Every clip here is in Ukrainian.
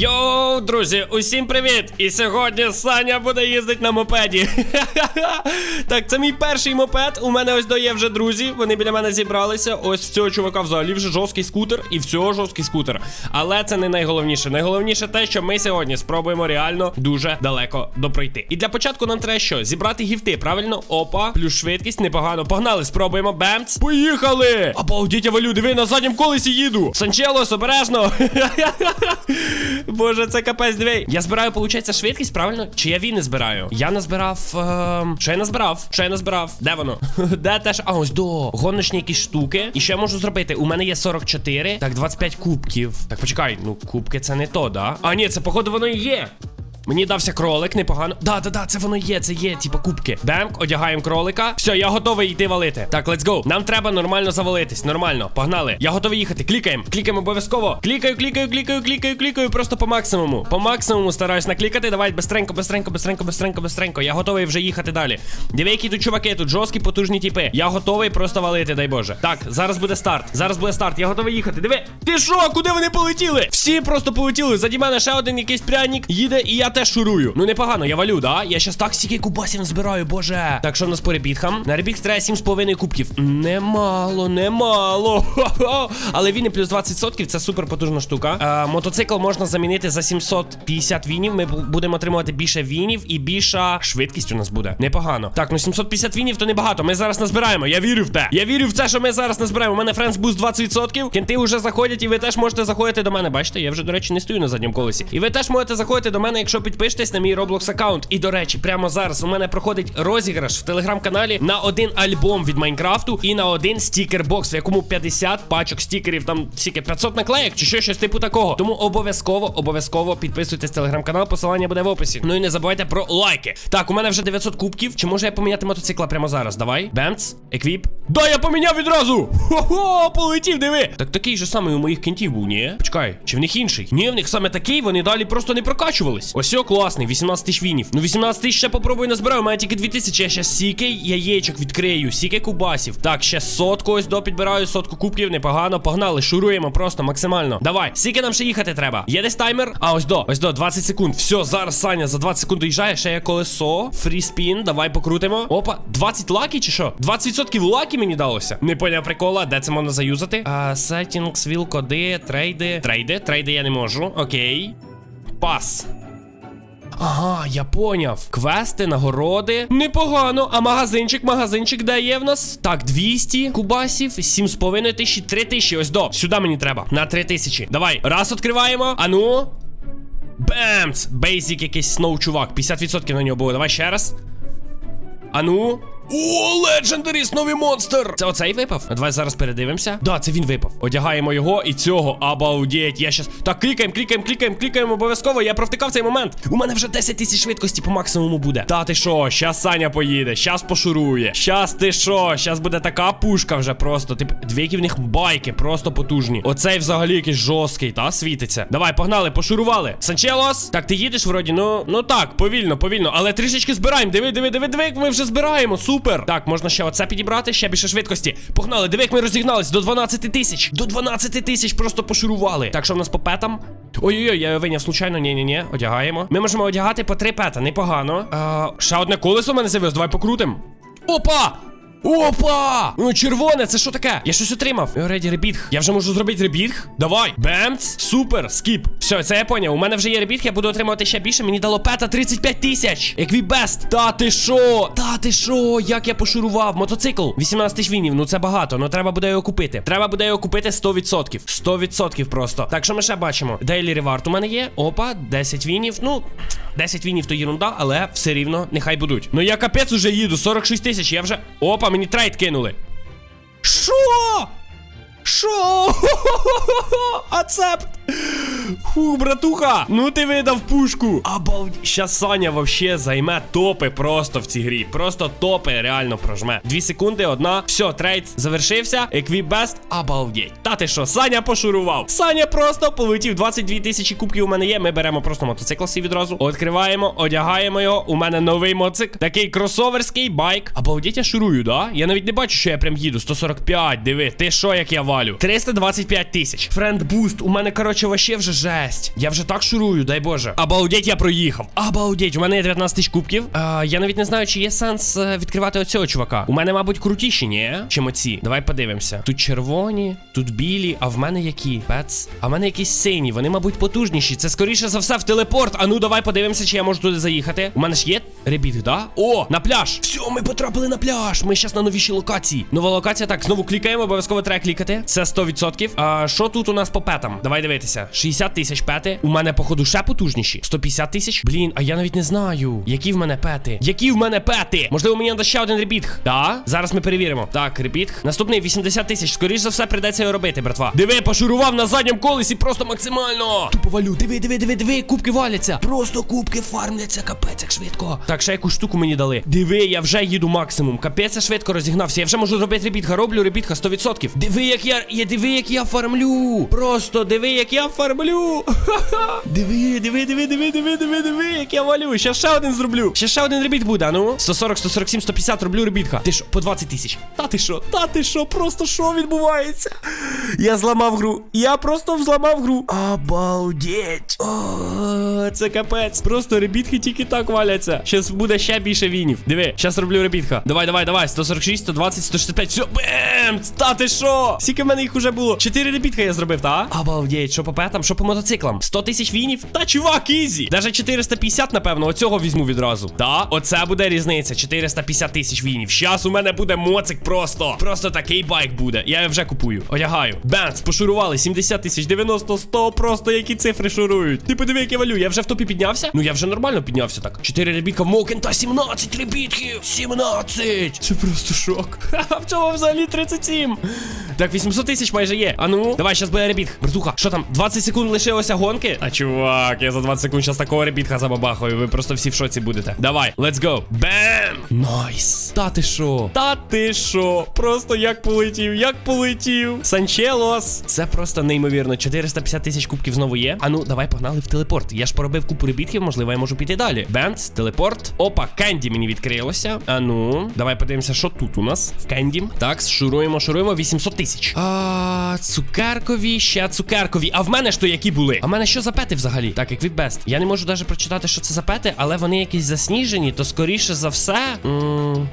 Йоу, друзі, усім привіт! І сьогодні Саня буде їздити на мопеді. так, це мій перший мопед. У мене ось доє вже друзі. Вони біля мене зібралися. Ось в цього чувака взагалі вже жорсткий скутер, і в цього жорсткий скутер. Але це не найголовніше. Найголовніше те, що ми сьогодні спробуємо реально дуже далеко допройти. І для початку нам треба що? Зібрати гіфти, правильно? Опа, плюс швидкість, непогано. Погнали, спробуємо. Бемц. Поїхали! Обалдіть, я валю, диви, на заднім колесі їду. Санчелос, обережно. Боже, це капець, дві. Я збираю, виходить, швидкість, правильно? Чи я війни збираю? Я назбирав. Ем... Що я назбирав? Що я назбирав? Де воно? Де теж? А, ось до. Гоночні якісь штуки. І що я можу зробити? У мене є 44. Так, 25 кубків. Так, почекай, ну кубки це не то, да? А, ні, це походу воно і є. Мені дався кролик, непогано. Да, да, да, це воно є, це є, типа кубки. Бемк, одягаємо кролика. Все, я готовий йти валити. Так, let's go. Нам треба нормально завалитись. Нормально. Погнали. Я готовий їхати. Клікаємо. Клікаємо обов'язково. Клікаю, клікаю, клікаю, клікаю, клікаю. Просто по максимуму. По максимуму стараюсь наклікати. Давай, бистренько, бистренько, бистренько, бистренько, бистренько. Я готовий вже їхати далі. Диви, які тут чуваки, тут жорсткі, потужні тіпи. Я готовий просто валити, дай Боже. Так, зараз буде старт. Зараз буде старт. Я готовий їхати. Диви. Ти що? Куди вони полетіли? Всі просто полетіли. Заді мене ще один якийсь пряник їде, і я теж шурую. Ну непогано, я валю, да? Я щас так стільки кубасів збираю, боже. Так, що в нас по ребіткам? На ребіт треба 7,5 кубків. Немало, немало. Хо-хо. Але він і плюс 20%, це супер потужна штука. Е, мотоцикл можна замінити за 750 вінів. Ми будемо отримувати більше вінів і більша швидкість у нас буде. Непогано. Так, ну 750 вінів то небагато. Ми зараз назбираємо. Я вірю в те. Я вірю в це, що ми зараз назбираємо. У мене френдс буст 20%. Кенти вже заходять, і ви теж можете заходити до мене. Бачите, я вже, до речі, не стою на задньому колесі. І ви теж можете заходити до мене, якщо підпишетесь на мій Roblox аккаунт. І до речі, прямо зараз у мене проходить розіграш в телеграм-каналі на один альбом від Майнкрафту і на один стікер-бокс, в якому 50 пачок стікерів, там скільки 500 наклеїк чи що, щось типу такого. Тому обов'язково, обов'язково підписуйтесь телеграм-канал, посилання буде в описі. Ну і не забувайте про лайки. Так, у мене вже 900 кубків. Чи можу я поміняти мотоцикла прямо зараз? Давай. Бемц, еквіп. Да, я поміняв відразу! Хо-хо, полетів, диви! Так такий же самий у моїх кінтів був, ні? Почекай, чи в них інший? Ні, в них саме такий, вони далі просто не прокачувались. Ось о, класний, 18 тисяч вінів. Ну 18 тисяч ще попробую назбираю, у мене тільки 2 тисячі, я ще сіки яєчок відкрию, сіки кубасів. Так, ще сотку ось до підбираю, сотку кубків, непогано. Погнали, шуруємо просто максимально. Давай, скільки нам ще їхати треба? Є десь таймер? А, ось до, ось до, 20 секунд. Все, зараз Саня за 20 секунд доїжджає, ще є колесо. Фріспін, давай покрутимо. Опа, 20 лаки чи що? 20% лаки мені далося. Не поняв прикола, де це можна заюзати? А, віл, коди, трейди. Трейди, трейди я не можу. Окей. Пас. Ага, я поняв. Квести, нагороди. Непогано. А магазинчик, магазинчик, де є в нас? Так, 200 кубасів, 7,5 тисячі, 3 тисячі. Ось до. Сюди мені треба. На 3 тисячі. Давай, раз відкриваємо. Ану. Бемц! Бейзік якийсь сноу чувак. 50% на нього було. Давай ще раз. Ану. О, Legendary, новий монстр! Це оцей випав? Давай зараз передивимося. Да, це він випав. Одягаємо його і цього. Обалдеть. Я щас. Так, клікаємо, клікаємо, клікаємо, клікаємо обов'язково. Я провтикав цей момент. У мене вже 10 тисяч швидкості по максимуму буде. Та ти що? Щас Саня поїде, щас пошурує. Щас ти що? Щас буде така пушка вже просто. Тип, дві в них байки, просто потужні. Оцей взагалі якийсь жорсткий, та світиться. Давай, погнали, пошурували. Санчелос, так ти їдеш вроді? Ну, ну так, повільно, повільно. Але трішечки збираємо. Диви, диви, диви, диви, ми вже збираємо. Супер. Так, можна ще оце підібрати, ще більше швидкості. Погнали, диви, як ми розігнались до 12 тисяч. До 12 тисяч просто пошурували. Так, що в нас по петам? Ой-ой-ой, я виняв случайно. Ні-ні-ні, одягаємо. Ми можемо одягати по три пета, непогано. Е, ще одне колесо в мене з'явилось, давай покрутим. Опа! Опа! Ну, червоне, це що таке? Я щось отримав. Реді ребітг. Я вже можу зробити ребітг? Давай. Бемц. Супер. Скіп. Все, це я поняв. У мене вже є ребітг, я буду отримувати ще більше. Мені дало пета 35 тисяч. Еквібест. Та ти що? Та ти що? Як я пошурував? Мотоцикл. 18 тисяч вінів. Ну це багато. Ну треба буде його купити. Треба буде його купити 100%. 100% просто. Так, що ми ще бачимо? Дейлі ревард у мене є. Опа, 10 вінів. Ну, 10 вінів то єрунда, але все рівно нехай будуть. Ну я капець уже їду. 46 тисяч. Я вже. Опа, мені трейд кинули. Що? Що? Ацепт! Фу, братуха! Ну ти видав пушку! Обалд... Щас Саня вообще займе топи просто в цій грі. Просто топи реально прожме. Дві секунди, одна. Все, трейд завершився. Еквібест, обалдеть. Та ти що, Саня пошурував. Саня просто полетів. 22 тисячі кубків у мене є. Ми беремо просто мотоцикл свій відразу. Відкриваємо, одягаємо його. У мене новий моцик. Такий кросоверський байк. Обалдеть, я шурую, да? Я навіть не бачу, що я прям їду. 145, диви. Ти що, як я валю? 325 тисяч. Френд буст. У мене, коротше, вообще вже жесть. Я вже так шурую, дай Боже. Обалдеть, я проїхав. Обалдеть, у мене є 19 тисяч кубків. А, я навіть не знаю, чи є сенс е, відкривати оцього чувака. У мене, мабуть, крутіші, ні? Чим оці. Давай подивимося. Тут червоні, тут білі, а в мене які? Пец. А в мене якісь сині. Вони, мабуть, потужніші. Це скоріше за все в телепорт. А ну давай подивимося, чи я можу туди заїхати. У мене ж є ребіт, да? О, на пляж. Все, ми потрапили на пляж. Ми зараз на новішій локації. Нова локація. Так, знову клікаємо, обов'язково треба клікати. Це 100%. А що тут у нас по петам? Давай дивитися. 60 тисяч пети. У мене, походу, ще потужніші. 150 тисяч. Блін, а я навіть не знаю. Які в мене пети? Які в мене пети? Можливо, мені треба ще один ребітг. Так, зараз ми перевіримо. Так, ребітг. Наступний 80 тисяч. Скоріше за все, придеться його робити, братва. Диви, пошурував на задньому колесі просто максимально. Тупо валю. Диви, диви, диви, диви, кубки валяться. Просто кубки фармляться, капець, як швидко. Так, ще якусь штуку мені дали. Диви, я вже їду максимум. Капець, я швидко розігнався. Я вже можу зробити ребітга. Роблю ребітга 100%. Диви, як я. я диви, як я фармлю. Просто диви, як я фармлю. Диви, диви, диви, диви, диви, диви, диви, як я валю. Ще ще один зроблю. Ще ще один ребіт буде, ну. 140, 147, 150 роблю ребітга. Ти що, по 20 тисяч. Та ти що? Та ти що? Просто що відбувається? Я зламав гру. Я просто взламав гру. Обалдеть. О, це капець. Просто ребітки тільки так валяться. Щас буде ще більше вінів. Диви, щас роблю ребітка. Давай, давай, давай. 146, 120, 165. Все, бем! Та ти що? Скільки в мене їх уже було? Чотири ребітка я зробив, та? Обалдеть, що по петам, що по мотоциклам? 100 тисяч вінів? Та чувак, ізі. Даже 450, напевно, оцього візьму відразу. Та, оце буде різниця. 450 тисяч вінів. Щас у мене буде моцик просто. Просто такий байк буде. Я вже купую. Одягаю. Бенц, пошурували. 70 тисяч, 90, 100. Просто які цифри шурують. Ти подиви, як я валю. Я вже в топі піднявся? Ну я вже нормально піднявся так. 4 ребітка в Мокен та 17 ребітків. 17. Це просто шок. Ха, в чому взагалі 37? Так, 800 тисяч майже є. А ну, давай, щас буде ребіт. Братуха, що там? 20 секунд лишилося гонки? А чувак, я за 20 секунд щас такого ребітка забабахаю. Ви просто всі в шоці будете. Давай, let's go. Бем! Найс. Та ти що? Та ти що? Просто як полетів, як полетів. Санчелос. Це просто неймовірно. 450 тисяч кубків знову є. А ну, давай погнали в телепорт. Я ж поробив купу ребітків, можливо, я можу піти далі. Бенц, телепорт. Опа, Кенді мені відкрилося. А ну, давай подивимося, що тут у нас в Кенді. Так, шуруємо, шуруємо 800 тисяч. А, цукеркові, ще цукеркові. А в мене ж то які були? А в мене що за пети взагалі? Так, як Бест. Я не можу навіть прочитати, що це за пети, але вони якісь засніжені, то скоріше за все.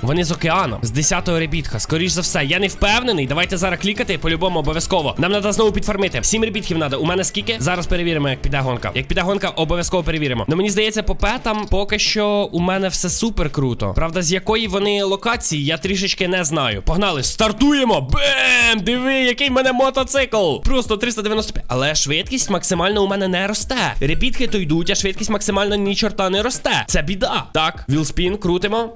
вони з океану. З 10-го ребітка. Скоріше за все. Я не впевнений. Давайте зараз клікати по-любому обов'язково. Нам треба знову підфармити. Сім ребітків треба. У мене скільки? Зараз перевіримо, як піде гонка. Як піде гонка, обов'язково перевіримо. Ну мені здається, по петам поки що у мене все супер круто. Правда, з якої вони локації, я трішечки не знаю. Погнали, стартуємо! Бем! Диви, який в мене мотоцикл! Просто 395. Але швидкість максимально у мене не росте. Репітки то йдуть, а швидкість максимально ні чорта не росте. Це біда. Так, вілспін, крутимо.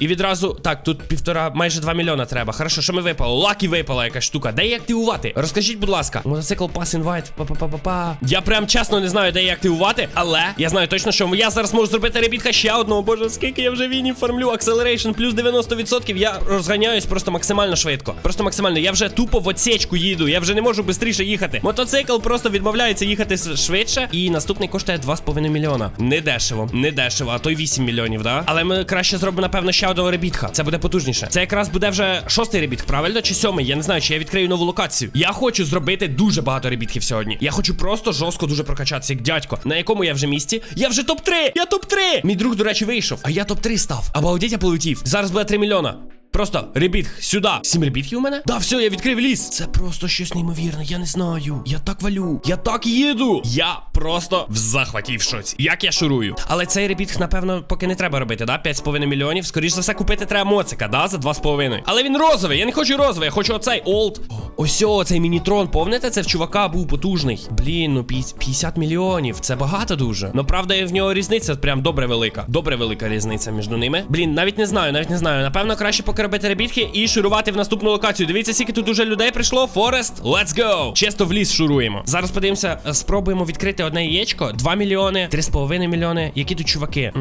І відразу, так, тут півтора, майже 2 мільйона треба. Хорошо, що ми випало? Лакі випала якась штука. Де її активувати? Розкажіть, будь ласка. Мотоцикл Pass Invite. Па-па-па-па-па. Я прям чесно не знаю, де її активувати, але я знаю точно, що я зараз можу зробити ребітка ще одного. Боже, скільки я вже вінів фармлю. Acceleration плюс 90%. Я розганяюсь просто максимально швидко. Просто максимально. Я вже тупо в отсечку їду. Я вже не можу швидше їхати. Мотоцикл просто відмовляється їхати швидше. І наступний коштує 2,5 мільйона. Не дешево, не дешево, а то й 8 мільйонів, да? Але ми краще зробимо, напевно, ще одного ребітха. Це буде потужніше. Це якраз буде вже шостий ребітх, правильно? Чи сьомий? Я не знаю, чи я відкрию нову локацію. Я хочу зробити дуже багато ребітків сьогодні. Я хочу просто жорстко дуже прокачатися, як дядько. На якому я вже місці? Я вже топ-3! Я топ-3! Мій друг, до речі, вийшов. А я топ-3 став. Обалдеть, я полетів. Зараз буде 3 мільйона. Просто ребітх сюди. Сім ребітків у мене? Да, все, я відкрив ліс. Це просто щось неймовірне, я не знаю. Я так валю. Я так їду. Я просто в захваті в шоці. Як я шурую. Але цей ребітх, напевно, поки не треба робити, да? 5,5 мільйонів. Скоріш за все, купити треба моцика, да, за 2,5. Але він розовий. Я не хочу розовий, я хочу оцей олд. Ось о, цей мінітрон. Помните, це в чувака був потужний. Блін, ну пі- 50 мільйонів. Це багато дуже. Ну правда, в нього різниця прям добре велика. Добре велика різниця між ними. Блін, навіть не знаю, навіть не знаю. Напевно, краще поки робити ребітки і шурувати в наступну локацію. Дивіться, скільки тут уже людей прийшло. Форест, let's go! Чисто в ліс шуруємо. Зараз подивимося, е, спробуємо відкрити одне яєчко. 2 мільйони, 3,5 мільйони. Які тут чуваки?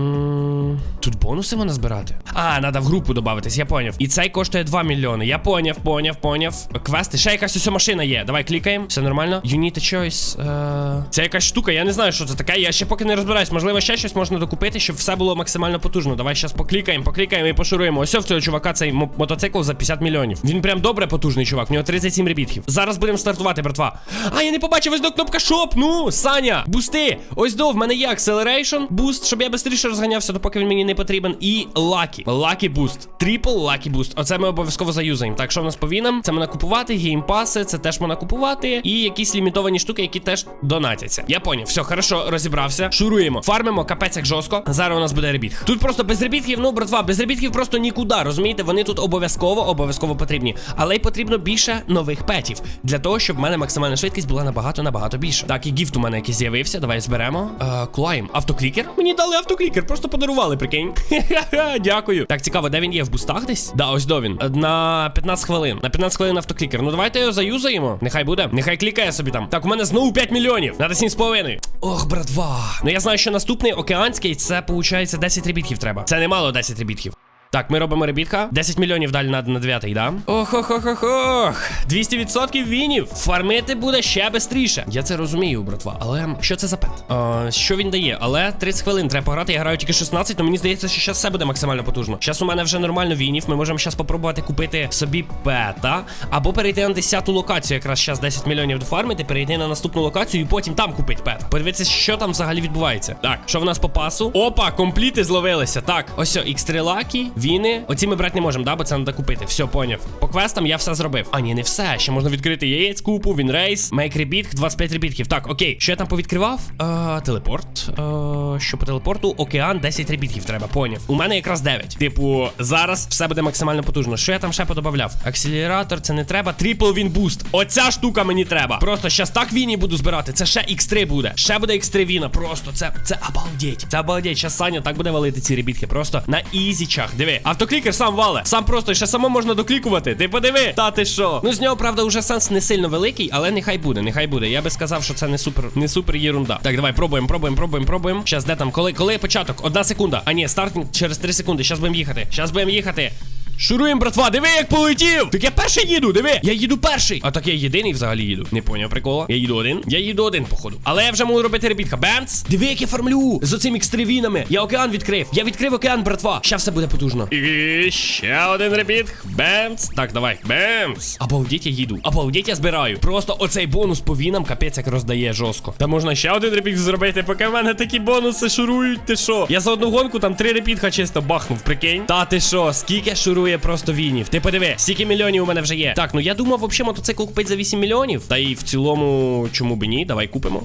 Тут бонуси можна збирати. А, треба в групу додатись, я поняв. І цей коштує 2 мільйони. Я поняв, поняв, поняв. Квести, ще якась ось машина є. Давай клікаємо. Все нормально. You need a choice. Е... Це якась штука, я не знаю, що це таке. Я ще поки не розбираюсь. Можливо, ще щось можна докупити, щоб все було максимально потужно. Давай зараз поклікаємо, поклікаємо і пошуруємо. Ось в цього чувака цей мотоцикл за 50 мільйонів. Він прям добре потужний чувак. У нього 37 ребітків. Зараз будемо стартувати, братва. А, я не побачив ось до кнопка шоп. Ну, Саня, бусти. Ось до в мене є Acceleration буст, щоб я швидше розганявся, допоки він мені не потрібен. І Lucky. Lucky Boost. Трипл Lucky Boost. Оце ми обов'язково заюзаємо. Так, що в нас по вінам? Це можна купувати, геймпаси, це теж можна купувати. І якісь лімітовані штуки, які теж донатяться. Я поняв. Все, хорошо, розібрався. Шуруємо. Фармимо, капець як жорстко. Зараз у нас буде ребіт. Тут просто без ребітків, ну, братва, без ребітків просто нікуди. Розумієте, вони тут обов'язково, обов'язково потрібні. Але й потрібно більше нових петів. Для того, щоб в мене максимальна швидкість була набагато набагато більше. Так, і гіфт у мене якийсь з'явився. Давай зберемо. Е, Клайм. Автоклікер? Мені дали автоклікер, просто подарували, прикинь. Дякую. Так, цікаво, де він є в бустах десь? Да, ось до він. Е, На 15 хвилин. На 15 хвилин автоклікер. Ну давайте його заюзаємо. Нехай буде. Нехай клікає собі там. Так, у мене знову 5 мільйонів. Надо 7,5. Ох, братва. Ну я знаю, що наступний океанський, це виходить 10 ребітків треба. Це немало 10 ребітків. Так, ми робимо ребітка. 10 мільйонів далі на, на 9, да? Ох, ох, ох, ох, ох. 200% вінів. Фармити буде ще швидше. Я це розумію, братва. Але що це за пет? А, що він дає? Але 30 хвилин треба пограти. Я граю тільки 16, то мені здається, що зараз все буде максимально потужно. Зараз у мене вже нормально вінів. Ми можемо зараз попробувати купити собі пета. Або перейти на 10 локацію. Якраз зараз 10 мільйонів дофармити, перейти на наступну локацію і потім там купити пета. Подивитися, що там взагалі відбувається. Так, що в нас по пасу? Опа, компліти зловилися. Так, ось X3 лакі, віни. Оці ми брати не можемо, да, бо це треба купити. Все, поняв. По квестам я все зробив. А, ні, не все. Ще можна відкрити яєць купу, він рейс, мейк ребіт, 25 ребітків. Так, окей. Що я там повідкривав? Е, телепорт. Е, що по телепорту? Океан, 10 ребітків треба, поняв. У мене якраз 9. Типу, зараз все буде максимально потужно. Що я там ще подобавляв? Акселератор, це не треба. Трипл він буст. Оця штука мені треба. Просто щас так віні буду збирати. Це ще X3 буде. Ще буде X3 віна. Просто це це обалдеть. Це обалдеть. Щас Саня так буде валити ці ребітки. Просто на ізічах. Диви. Автоклікер сам вале. Сам просто ще само можна доклікувати. Ти подиви. Та ти що? Ну з нього, правда, уже сенс не сильно великий, але нехай буде, нехай буде. Я би сказав, що це не супер, не супер єрунда. Так, давай, пробуємо, пробуємо, пробуємо, пробуємо. Щас, де там? Коли, коли початок? Одна секунда. А ні, стартинг через 3 секунди. Щас будемо їхати. Щас будемо їхати. Шуруємо, братва, диви, як полетів! Так я перший їду, диви! Я їду перший! А так я єдиний взагалі їду. Не поняв прикола. Я їду один. Я їду один, походу. Але я вже можу робити ребітка. Бемц! Диви, як я фармлю! З оцим ікстривінами. Я океан відкрив. Я відкрив океан, братва. Ща все буде потужно. І ще один ребіт. Бемц. Так, давай. Бемц. Обалдіть, я їду. Обалдіть, я збираю. Просто оцей бонус по вінам капець як роздає жорстко. Та можна ще один репіт зробити, поки в мене такі бонуси шурують. Ти що? Я за одну гонку там три репітха чисто бахнув, прикинь. Та ти що, скільки шурує просто вінів? Ти подиви, скільки мільйонів у мене вже є. Так, ну я думав, взагалі мотоцикл купити за 8 мільйонів. Та і в цілому, чому б ні? Давай купимо.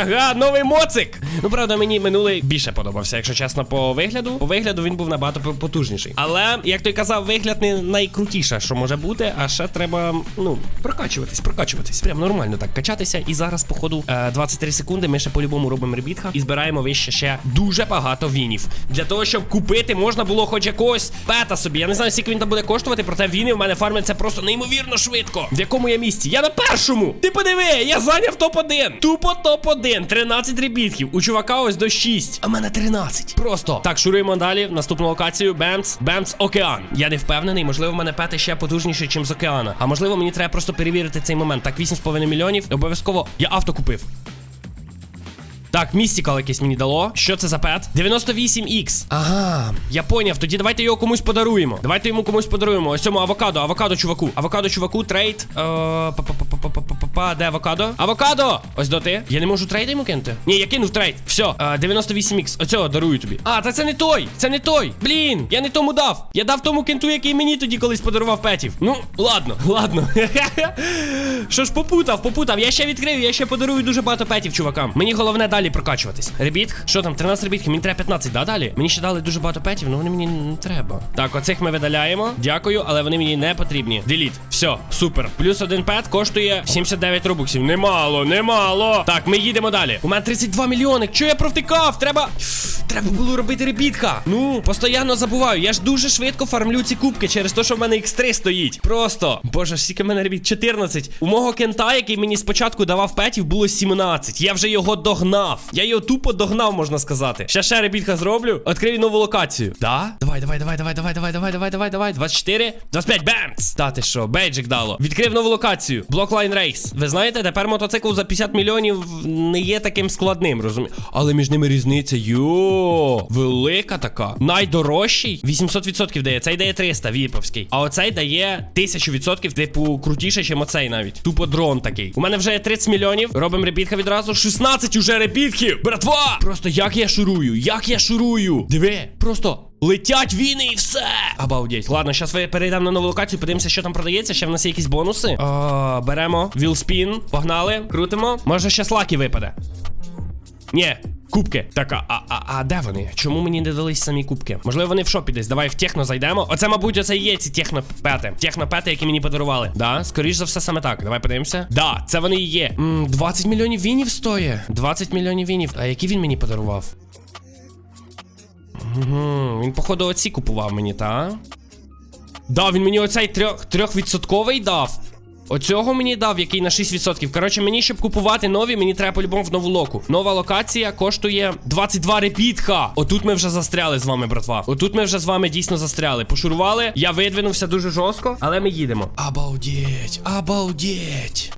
Ага, новий моцик! Ну правда, мені минулий більше подобався, якщо чесно, по вигляду. По вигляду він був набагато потужніший. Але, як той казав, вигляд не найкрутіше, що може бути, а ще треба, ну, прокачуватись, прокачуватись. Прям нормально так качатися. І зараз, походу, е, 23 секунди. Ми ще по-любому робимо ребітха і збираємо вище ще дуже багато вінів. Для того, щоб купити, можна було хоч якогось пета собі. Я не знаю, скільки він там буде коштувати, проте віни в мене фармляться просто неймовірно швидко. В якому я місці? Я на першому! Ти подиви, я зайняв топ-1. Тупо топ-1. 13 ребітків. У чувака ось до 6. А мене 13. Просто. Так, шуруємо далі. Наступну локацію. Бемц. Бемц, океан. Я не впевнений, можливо, в мене пети ще потужніші, ніж з океана. А можливо, мені треба просто перевірити цей момент. Так, 8,5 мільйонів. Обов'язково я авто купив. Так, містікал якесь мені дало. Що це за пет? 98X. Ага, я поняв. Тоді давайте його комусь подаруємо. Давайте йому комусь подаруємо. Ось цьому авокадо, авокадо чуваку. Авокадо чуваку, трейд. Па-па-па-па-па-па-па. Де авокадо? Авокадо! Ось до ти. Я не можу трейд йому кинути? Ні, я кинув трейд. Все, е, 98X. Оцього дарую тобі. А, та це не той. Це не той. Блін, я не тому дав. Я дав тому кенту, який мені тоді колись подарував петів. Ну, ладно, ладно. Що ж попутав, попутав. Я ще відкрив, я ще подарую дуже багато петів чувакам. Мені головне далі прокачуватись. Ребіт, що там, 13 ребітків, мені треба 15, да, далі? Мені ще дали дуже багато петів, але вони мені не треба. Так, оцих ми видаляємо. Дякую, але вони мені не потрібні. Деліт. Все, супер. Плюс один пет коштує 79 39 рубуксів. Немало, немало. Так, ми їдемо далі. У мене 32 мільйони. Чого я провтикав? Треба. Треба було робити ребітка. Ну, постійно забуваю. Я ж дуже швидко фармлю ці кубки через те, що в мене X3 стоїть. Просто. Боже, скільки в мене ребіт? 14. У мого кента, який мені спочатку давав петів, було 17. Я вже його догнав. Я його тупо догнав, можна сказати. Ще ще ребітка зроблю. Відкрию нову локацію. Да? Давай, давай, давай, давай, давай, давай, давай, давай, давай, давай. 24, 25, бемц! Та ти що, бейджик дало. Відкрив нову локацію. Блоклайн рейс. Ви знаєте, тепер мотоцикл за 50 мільйонів не є таким складним, розумієте? Але між ними різниця. Йо, велика така. Найдорожчий 800% дає. Цей дає 300, віповський. А оцей дає 1000%, типу, крутіше, ніж оцей навіть. Тупо дрон такий. У мене вже є 30 мільйонів. Робимо репітка відразу. 16 уже репітків. Братва! Просто як я шурую, як я шурую. Диви, просто. Летять війни і все. Обалдеть. Ладно, зараз ви перейдемо на нову локацію, подивимося, що там продається. Ще в нас є якісь бонуси. О, беремо вілспін. Погнали, крутимо. Може, ще слаки випаде. Ні. Кубки. Так, а, а, а, а де вони? Чому мені не дались самі кубки? Можливо, вони в шопі десь. Давай в техно зайдемо. Оце, мабуть, оце і є ці технопети. Технопети, які мені подарували. Да, скоріш за все, саме так. Давай подивимося. Да, це вони і є. М, 20 мільйонів вінів стоїть. 20 мільйонів вінів. А які він мені подарував? Угу, він, походу, оці купував мені, та? Да, він мені оцей трьох, трьохвідсотковий дав. Оцього мені дав, який на 6%. Коротше, мені, щоб купувати нові, мені треба по-любому в нову локу. Нова локація коштує 22 репітка. Отут ми вже застряли з вами, братва. Отут ми вже з вами дійсно застряли. Пошурували. Я видвинувся дуже жорстко, але ми їдемо. Обалдеть, обалдеть.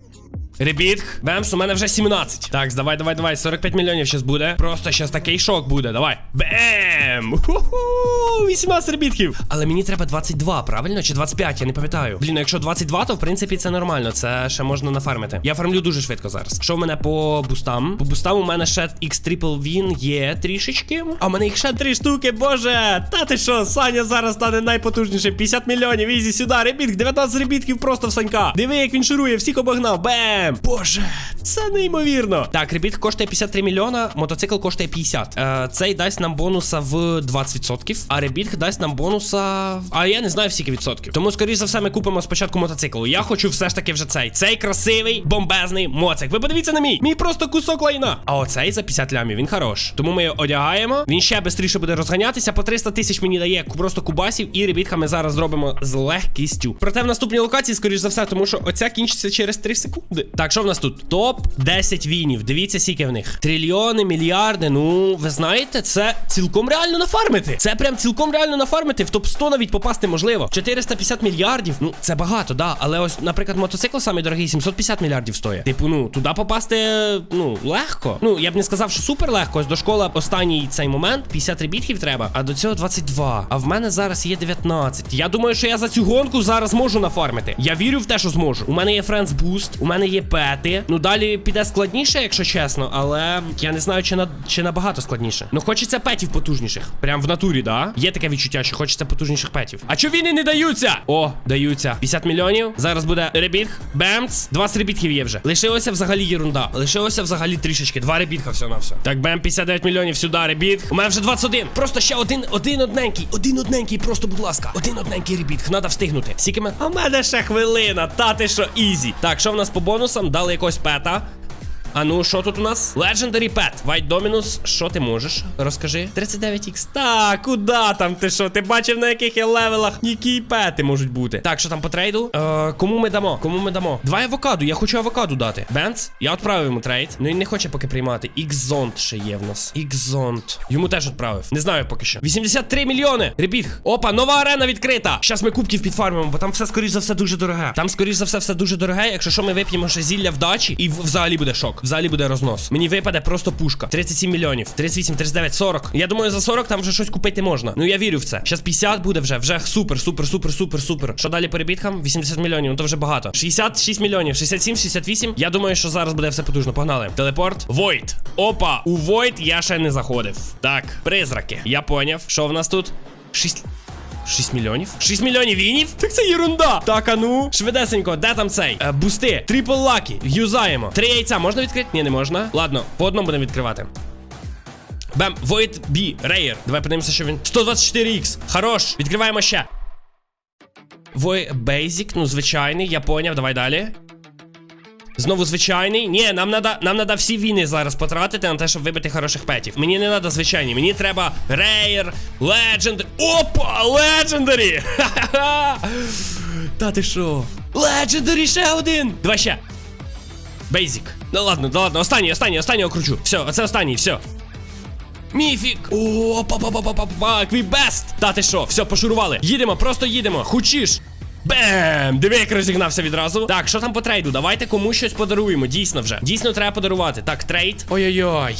Ребітх, Бемс, у мене вже 17. Так, давай, давай, давай. 45 мільйонів щас буде. Просто щас такий шок буде. Давай. Бем! Ху-ху! 18 ребітків. Але мені треба 22, правильно? Чи 25, я не пам'ятаю. Блін, ну якщо 22, то в принципі це нормально. Це ще можна нафармити. Я фармлю дуже швидко зараз. Що в мене по бустам? По бустам у мене ще X Triple Win є трішечки. А в мене їх ще три штуки, боже. Та ти що, Саня зараз стане найпотужнішим. 50 мільйонів. Ізі сюди. Ребітк, 19 ребітків просто в Санька. Диви, як він шурує, всіх обогнав. Бем! Боже, це неймовірно. Так, ребіт коштує 53 мільйона, мотоцикл коштує 50. Е, цей дасть нам бонуса в 20%, а ребіт дасть нам бонуса. А я не знаю скільки відсотків. Тому, скоріш за все, ми купимо спочатку мотоцикл. Я хочу все ж таки вже цей. Цей красивий, бомбезний моцик. Ви подивіться на мій. Мій просто кусок лайна. А оцей за 50 лямів, він хорош. Тому ми його одягаємо. Він ще швидше буде розганятися. По 300 тисяч мені дає просто кубасів, і ребітка ми зараз зробимо з легкістю. Проте в наступній локації, скоріш за все, тому що оця кінчиться через 3 секунди. Так, що в нас тут? Топ 10 вінів. Дивіться, скільки в них. Трильйони, мільярди. Ну, ви знаєте, це цілком реально нафармити. Це прям цілком реально нафармити. В топ 100 навіть попасти можливо. 450 мільярдів. Ну, це багато, да. Але ось, наприклад, мотоцикл самий дорогий, 750 мільярдів стоїть. Типу, ну, туди попасти, ну, легко. Ну, я б не сказав, що супер легко. Ось до школи останній цей момент. 50 ребітків треба, а до цього 22. А в мене зараз є 19. Я думаю, що я за цю гонку зараз можу нафармити. Я вірю в те, що зможу. У мене є Friends Boost, у мене є пети. Ну далі піде складніше, якщо чесно, але я не знаю, чи на чи набагато складніше. Ну хочеться петів потужніших. Прям в натурі, да? Є таке відчуття, що хочеться потужніших петів. А чого вони не даються? О, даються. 50 мільйонів. Зараз буде ребітг. Бемц. 20 ребітків є вже. Лишилося взагалі єрунда. Лишилося взагалі трішечки. Два ребітка все на все. Так, бем, 59 мільйонів сюди, ребітг. У мене вже 21. Просто ще один, один одненький. Один одненький, просто, будь ласка. Один одненький ребітг. Надо встигнути. Скільки ми. А мене ще хвилина. Та ти що, ізі. Так, що в нас по бонусам? Дали якогось пета. А ну, що тут у нас? Legendary Pet. White Dominus. Що ти можеш? Розкажи. 39x. Так, куди там ти що? Ти бачив, на яких я левелах? Які пети можуть бути? Так, що там по трейду? Е, кому ми дамо? Кому ми дамо? Два авокадо. Я хочу авокадо дати. Бенц? Я відправив йому трейд. Ну він не хоче поки приймати. Ікзонт ще є в нас. Ікзонт. Йому теж відправив. Не знаю поки що. 83 мільйони. Ребіг. Опа, нова арена відкрита. Щас ми кубків підфармимо, бо там все, скоріш за все, дуже дороге. Там, скоріш за все, все дуже дороге. Якщо що, ми вип'ємо ще зілля вдачі, і взагалі буде шок. Взагалі буде рознос. Мені випаде просто пушка. 37 мільйонів. 38, 39, 40. Я думаю, за 40 там вже щось купити можна. Ну я вірю в це. Щас 50 буде вже. Вже супер, супер, супер, супер, супер. Що далі по ребіткам? 80 мільйонів, ну то вже багато. 66 мільйонів, 67, 68. Я думаю, що зараз буде все потужно. Погнали. Телепорт. Войт. Опа, у Войт я ще не заходив. Так, призраки. Я поняв. Що в нас тут? 6. 6 мільйонів? 6 мільйонів вінів? Так це єрунда. Так, а ну. Швидесенько, де там цей? Е, бусти. Трипл лакі. Юзаємо. Три яйця можна відкрити? Ні, не можна. Ладно, по одному будемо відкривати. Бем, Void B, Rare. Давай подивимося, що він. 124X. Хорош. Відкриваємо ще. Void Basic, ну звичайний, я поняв. Давай далі. Знову звичайний. Ні, нам надо, нам надо всі війни зараз потратити на те, щоб вибити хороших петів. Мені не треба звичайні, мені треба рейер, легендарі. Опа! Легендарі! Ха-ха-ха! Та ти що? Легендарі ще один! Давай ще. Бейзік. Ну ладно, ну ладно, останній, останній, останній окручу. Все, оце останній, все. Міфік! О, па па па па па Квібест! Та ти що? Все, пошурували. Їдемо, просто їдемо. Хочеш? Бем! Диви, розігнався відразу. Так, що там по трейду? Давайте комусь щось подаруємо. Дійсно вже. Дійсно треба подарувати. Так, трейд. Ой-ой-ой.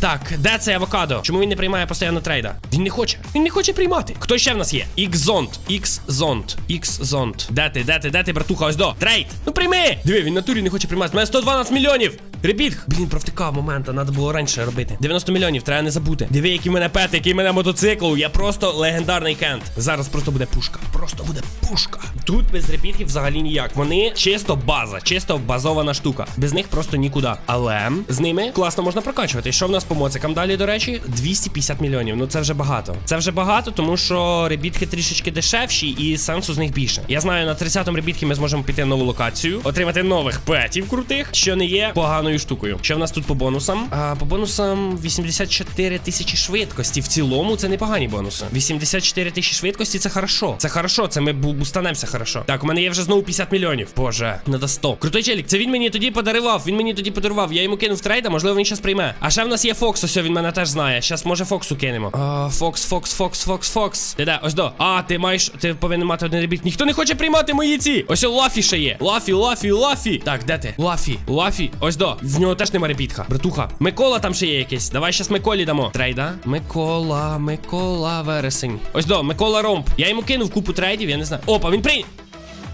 Так, де цей авокадо? Чому він не приймає постійно трейда? Він не хоче. Він не хоче приймати. Хто ще в нас є? Ікзонт. Ікзонт. Ікзонт. Де ти, де ти, де ти, братуха? Ось до. Трейд. Ну прийми! Диви, він в натурі не хоче приймати. У мене 112 мільйонів. Ребіт. Блін, провтикав момента, треба було раніше робити. 90 мільйонів, треба не забути. Диви, який мене пет, який мене мотоцикл. Я просто легендарний кент. Зараз просто буде пушка. Просто буде пушка. Тут без репітків взагалі ніяк. Вони чисто база, чисто базована штука. Без них просто нікуди. Але з ними класно можна прокачувати. Що в нас по моцикам далі, до речі? 250 мільйонів. Ну це вже багато. Це вже багато, тому що ребітки трішечки дешевші і сенсу з них більше. Я знаю, на 30-му ребітки ми зможемо піти в нову локацію, отримати нових петів крутих, що не є поганою штукою. Що в нас тут по бонусам? А по бонусам 84 тисячі швидкості. В цілому це непогані бонуси. 84 тисячі швидкості це хорошо. Це хорошо, це ми бу- бустанемося хорошо. Так, у мене є вже знову 50 мільйонів. Боже, надо 100. Крутий челік, це він мені тоді подарував. Він мені тоді подарував. Я йому кинув трейда, можливо, він щас прийме. А ще в нас є Фокс, ось він мене теж знає. Щас може Фоксу кинемо. А, Фокс, Фокс, Фокс, Фокс, Фокс. Ти де? Ось до. А, ти маєш. Ти повинен мати один ребіт. Ніхто не хоче приймати мої ці. Ось Лафі ще є. Лафі, Лафі, Лафі. Так, де ти? Лафі, Лафі. Ось до. В нього теж нема ребітка. Братуха. Микола там ще є якийсь. Давай щас Миколі дамо. Трейда. Микола, Микола, вересень. Ось до, Микола Ромб. Я йому кинув купу трейдів, я не знаю. Опа, він прийняв.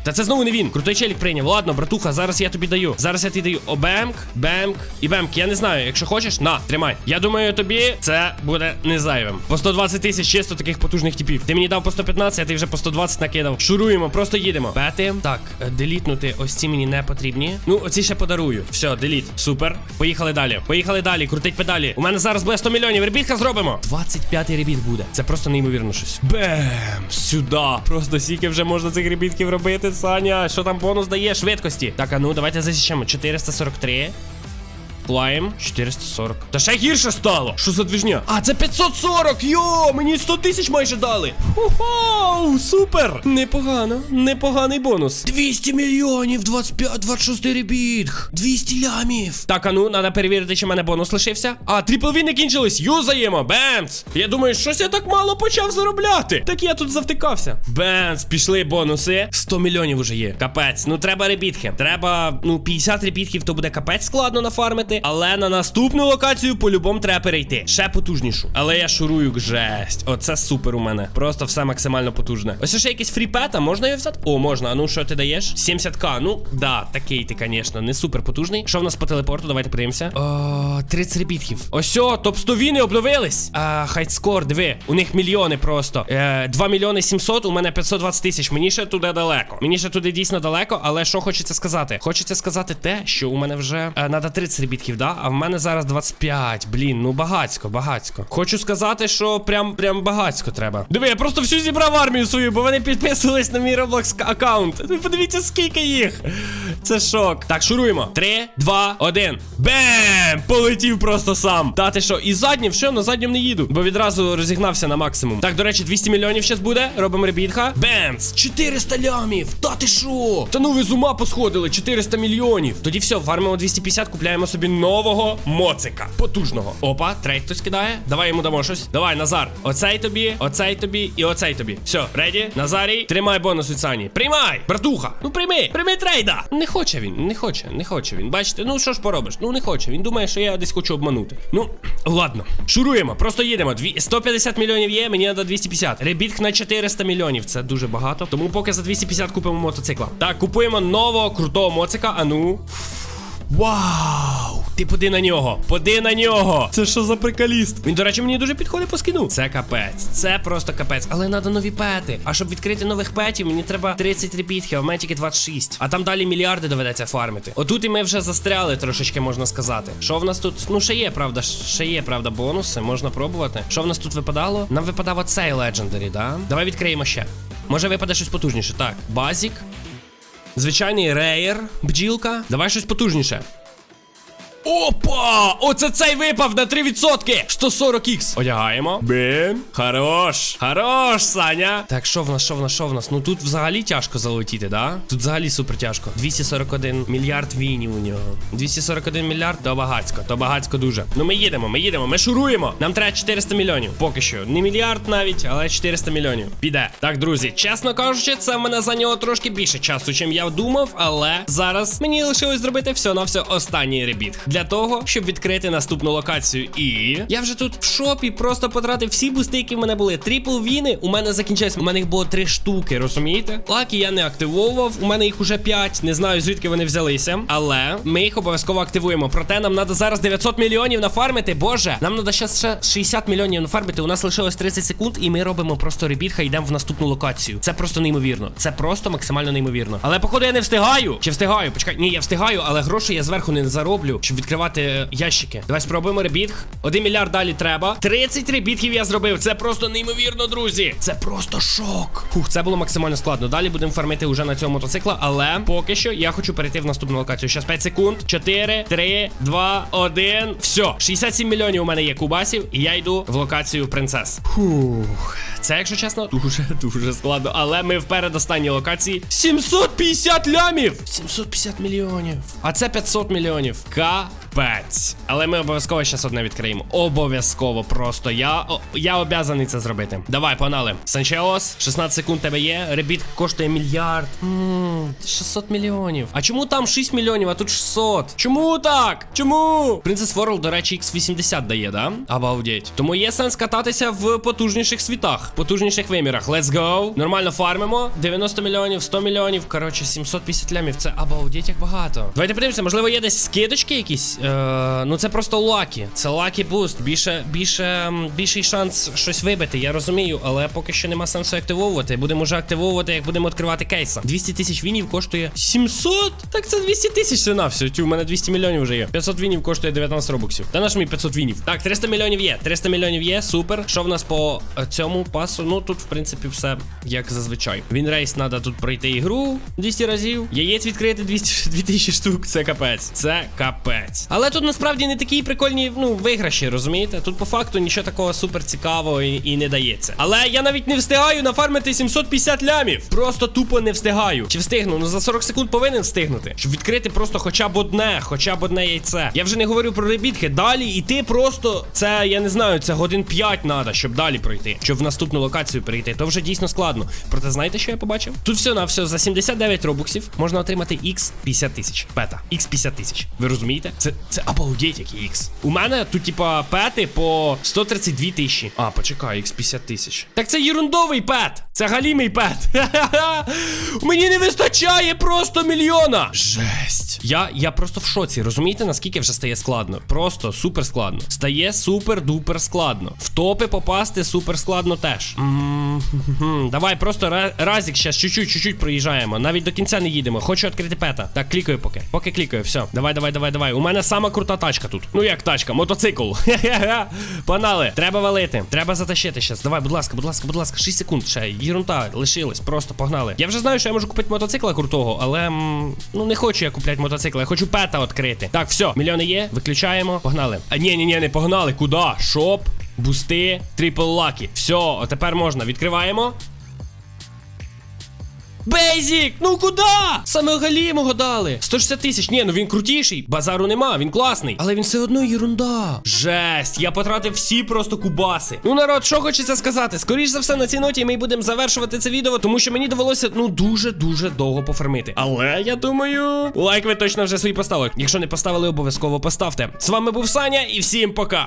Та це знову не він. Крутий челік прийняв. Ладно, братуха, зараз я тобі даю. Зараз я тобі даю обемк, бемк і бемк. Я не знаю, якщо хочеш, на, тримай. Я думаю, тобі це буде не зайвим. По 120 тисяч чисто таких потужних типів. Ти мені дав по 115, а ти вже по 120 накидав. Шуруємо, просто їдемо. Пети. Так, е, делітнути. Ось ці мені не потрібні. Ну, оці ще подарую. Все, деліт. Супер. Поїхали далі. Поїхали далі. Крутить педалі. У мене зараз буде 100 мільйонів. Ребітка зробимо. 25-й ребіт буде. Це просто неймовірно щось. Бем! Сюди. Просто скільки вже можна цих ребітків робити, Саня. Що там бонус дає швидкості? Так, а ну давайте засічемо. 443. Клаєм 440. Та ще гірше стало. Що за движня? А, це 540! Йо, мені 100 тисяч майже дали. Хо-хо, супер! Непогано, непоганий бонус. 200 мільйонів, 25, 26 ребіт. 200 лямів. Так, а ну, треба перевірити, чи в мене бонус лишився. А, трипл він не кінчились. Юзаємо. Бенц. Я думаю, щось я так мало почав заробляти. Так я тут завтикався. Бенц, пішли бонуси. 100 мільйонів уже є. Капець. Ну треба ребітки. Треба, ну, 50 ребітків, то буде капець складно нафармити. Але на наступну локацію по-любому треба перейти. Ще потужнішу. Але я шурую жесть. Оце супер у мене. Просто все максимально потужне. Ось ще якийсь фріпета, можна його взяти? О, можна. А ну що ти даєш? 70к. Ну, да, такий ти, звісно, не супер потужний. Що в нас по телепорту? Давайте подивимося. О, 30 ребітків. Ось топ 100 віни обновились. А, хайтскор, диви. У них мільйони просто. Е, 2 мільйони 700, у мене 520 тисяч. Мені ще туди далеко. Мені ще туди дійсно далеко, але що хочеться сказати? Хочеться сказати те, що у мене вже надо 30 ребітків, да? А в мене зараз 25. Блін, ну багацько, багацько. Хочу сказати, що прям прям багацько треба. Диви, я просто всю зібрав армію свою, бо вони підписувались на мій Roblox аккаунт. Ви подивіться, скільки їх. Це шок. Так, шуруємо. 3, 2, 1. Бем! Полетів просто сам. Та ти що? І заднім, що на заднім не їду, бо відразу розігнався на максимум. Так, до речі, 200 мільйонів зараз буде. Робимо ребітха. Бемс! 400 лямів! Та ти що? Та ну ви з ума посходили, 400 мільйонів. Тоді все, фармимо 250, купляємо собі нового моцика. Потужного. Опа, трейд хтось кидає. Давай йому дамо щось. Давай, Назар. Оцей тобі, оцей тобі і оцей тобі. Все, реді? Назарій, тримай бонус від Сані. Приймай! Братуха! Ну прийми! Прийми трейда! Не хоче він, не хоче, не хоче він. Бачите, ну що ж поробиш? Ну не хоче. Він думає, що я десь хочу обманути. Ну, ладно. Шуруємо, просто їдемо. 150 мільйонів є, мені треба 250. Ребітк на 400 мільйонів. Це дуже багато. Тому поки за 250 купимо мотоцикла. Так, купуємо нового крутого моцика. А ну. Вау! Ти поди на нього! Поди на нього! Це що за приколіст? Він, до речі, мені дуже підходить по скину. Це капець. Це просто капець. Але треба нові пети. А щоб відкрити нових петів, мені треба 30 репітків, а в мене тільки 26. А там далі мільярди доведеться фармити. Отут і ми вже застряли трошечки, можна сказати. Що в нас тут? Ну, ще є, правда, ще є, правда, бонуси, можна пробувати. Що в нас тут випадало? Нам випадав оцей легендарі, да? Давай відкриємо ще. Може випаде щось потужніше. Так, базік. Звичайний реєр, бджілка. Давай щось потужніше. Опа! Оце цей випав на 3%! 140х. Одягаємо. Бим. Хорош. Хорош, Саня. Так, що в нас, що в нас, що в нас? Ну тут взагалі тяжко залетіти, да? Тут взагалі супер тяжко. 241 мільярд вінів у нього. 241 мільярд, то багацько, то багацько дуже. Ну ми їдемо, ми їдемо, ми шуруємо. Нам треба 400 мільйонів. Поки що. Не мільярд навіть, але 400 мільйонів. Піде. Так, друзі, чесно кажучи, це в мене зайняло трошки більше часу, чим я думав, але зараз мені лишилось зробити все на все останній ребіт. Для того, щоб відкрити наступну локацію. І я вже тут в шопі просто потратив всі бусти, які в мене були. Трипл віни у мене закінчились. У мене їх було три штуки, розумієте? Лаки я не активовував. У мене їх уже 5. Не знаю звідки вони взялися. Але ми їх обов'язково активуємо. Проте нам треба зараз 900 мільйонів нафармити. Боже, нам треба ще ще 60 мільйонів нафармити. У нас лишилось 30 секунд, і ми робимо просто ребіт, хай йдемо в наступну локацію. Це просто неймовірно. Це просто максимально неймовірно. Але походу я не встигаю. Чи встигаю? Почекай, ні, я встигаю, але гроші я зверху не зароблю, щоб відкривати е, ящики. Давай спробуємо ребітг. Один мільярд далі треба. 30 ребітків я зробив. Це просто неймовірно, друзі. Це просто шок. Фух, це було максимально складно. Далі будемо фармити уже на цьому мотоцикла, але поки що я хочу перейти в наступну локацію. Щас 5 секунд. 4, 3, 2, 1. Все. 67 мільйонів у мене є кубасів, і я йду в локацію принцес. Фух. Це, якщо чесно, дуже дуже складно. Але ми в передостанній локації. 750 лямів! 750 мільйонів. А це 500 мільйонів. Капець. Але ми обов'язково ще одне відкриємо. Обов'язково просто. Я я обязаний це зробити. Давай, погнали. Санчеос, 16 секунд тебе є. Ребіт коштує мільярд. Ммм, 600 мільйонів. А чому там 6 мільйонів, а тут 600? Чому так? Чому? Princess World, до речі, X80 дає, да? Обалдеть. Тому є сенс кататися в потужніших світах, потужніших вимірах. Let's go. Нормально фармимо. 90 мільйонів, 100 мільйонів. Коротше, 750 лямів. Це обалдеть як багато. Давайте подивимося, можливо, є десь скидочки якісь. Е, ну це просто лакі. Це лакі буст. Більше, більше, більший шанс щось вибити. Я розумію, але поки що нема сенсу активовувати. Будемо вже активовувати, як будемо відкривати кейса. 200 тисяч вінів коштує 700? Так це 200 тисяч це на все. Тю, у мене 200 мільйонів вже є. 500 вінів коштує 19 робоксів. Та наш мій 500 вінів. Так, 300 мільйонів є. 300 мільйонів є. Супер. Що в нас по е, цьому пасу? Ну тут, в принципі, все як зазвичай. Він рейс треба тут пройти ігру 200 разів. Яєць відкрити 200 2000 штук. Це капець. Це капець. Але тут насправді не такі прикольні ну, виграші, розумієте? Тут по факту нічого такого супер цікавого і, і не дається. Але я навіть не встигаю нафармити 750 лямів. Просто тупо не встигаю. Чи встигну? Ну за 40 секунд повинен встигнути. Щоб відкрити просто хоча б одне, хоча б одне яйце. Я вже не говорю про ребітки. Далі іти просто це, я не знаю, це годин 5 треба, щоб далі пройти. Щоб в наступну локацію прийти. То вже дійсно складно. Проте знаєте, що я побачив? Тут все на все за 79 робоксів можна отримати X 50 тисяч. Пета. X 50 тисяч. Ви розумієте? Це це обалдеть, який X. У мене тут, типа, пети по 132 тисячі. А, почекай, X 50 тисяч. Так це ерундовий пет. Це галімий пет. Мені не вистачає просто мільйона. Жесть. Я, я просто в шоці. Розумієте, наскільки вже стає складно? Просто супер складно. Стає супер-дупер складно. В топи попасти супер складно теж. Давай просто ра- разік ще чуть-чуть, чуть-чуть проїжджаємо. Навіть до кінця не їдемо. Хочу відкрити пета. Так, клікаю поки. Поки клікаю, все. Давай, давай, давай, давай. У мене сама крута тачка тут. Ну як тачка, мотоцикл. Панали, треба валити. Треба затащити щас. Давай, будь ласка, будь ласка, будь ласка, 6 секунд ще. Єрунта лишилось. Просто погнали. Я вже знаю, що я можу купити мотоцикла крутого, але ну не хочу я купляти мотоцикла. Я хочу пета відкрити. Так, все, мільйони є. Виключаємо. Погнали. А ні, ні, ні, не погнали. Куди? Шоп. Бусти, трипл лаки. Все, тепер можна. Відкриваємо. Бейзік! Ну куди? Саме галімого дали. 160 тисяч. Ні, ну він крутіший. Базару нема, він класний. Але він все одно єрунда. Жесть, я потратив всі просто кубаси. Ну, народ, що хочеться сказати? Скоріш за все, на цій ноті ми будемо завершувати це відео, тому що мені довелося ну дуже-дуже довго пофармити. Але я думаю, лайк ви точно вже свій поставили. Якщо не поставили, обов'язково поставте. З вами був Саня і всім пока.